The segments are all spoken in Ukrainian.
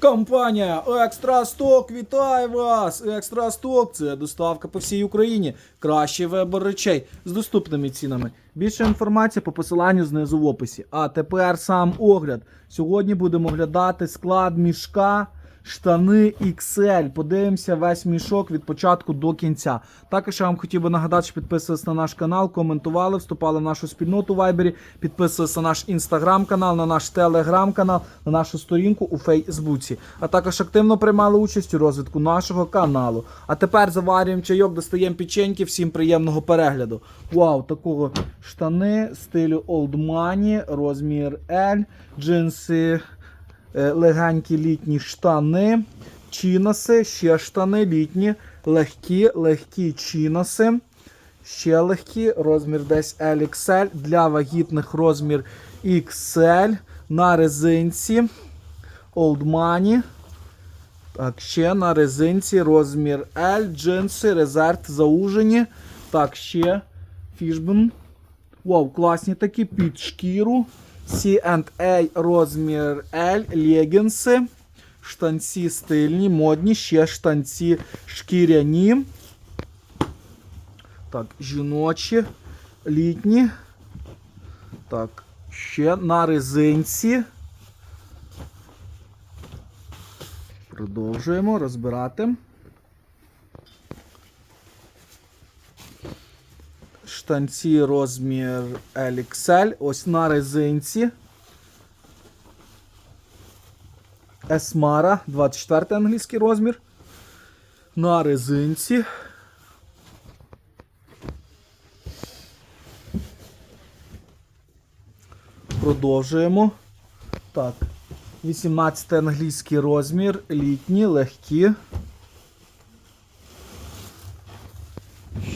Компанія Екстра Сток вітає вас! Екстра Сток це доставка по всій Україні. Кращий вибір речей з доступними цінами. Більше інформації по посиланню знизу в описі. А тепер сам огляд. Сьогодні будемо оглядати склад мішка. Штани XL. Подивимося весь мішок від початку до кінця. Також я вам хотів би нагадати, що підписувалися на наш канал, коментували, вступали в нашу спільноту в Вайбері, підписувалися на наш інстаграм-канал, на наш телеграм-канал, на нашу сторінку у Фейсбуці. А також активно приймали участь у розвитку нашого каналу. А тепер заварюємо чайок, достаємо печеньки. Всім приємного перегляду. Вау, такого штани стилю Old Money, розмір L, джинси легенькі літні штани, чіноси, ще штани літні, легкі, легкі чіноси, ще легкі, розмір десь LXL, для вагітних розмір XL, на резинці, Old Money. Так, ще на резинці розмір L, джинси, резерв заужені. Так, ще фішбен. Вау, класні такі під шкіру. C&A розмір L, легінси. Штанці стильні, модні, ще штанці шкіряні. Так, жіночі, літні. Так, ще на резинці. Продовжуємо розбирати. Штанці розмір LXL. Ось на резинці. Esmara, 24 англійський розмір. На резинці. Продовжуємо. Так. 18 англійський розмір. Літні, легкі.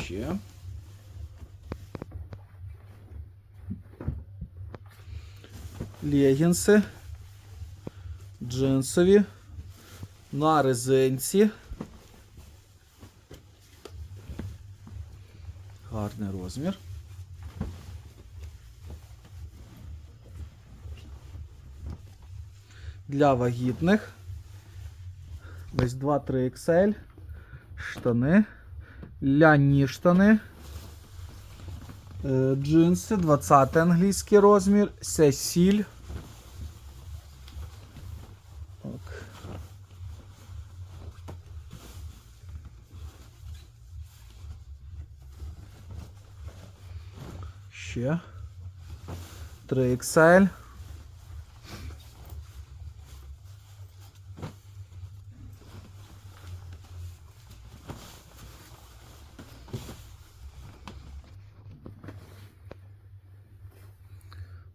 Ще. Легінси, джинсові, на резинці. Гарний розмір. Для вагітних. Ось 2-3 XL. Штани. Ляні штани. Е, Джинси, 20 англійський розмір, Сесіль. Ще. 3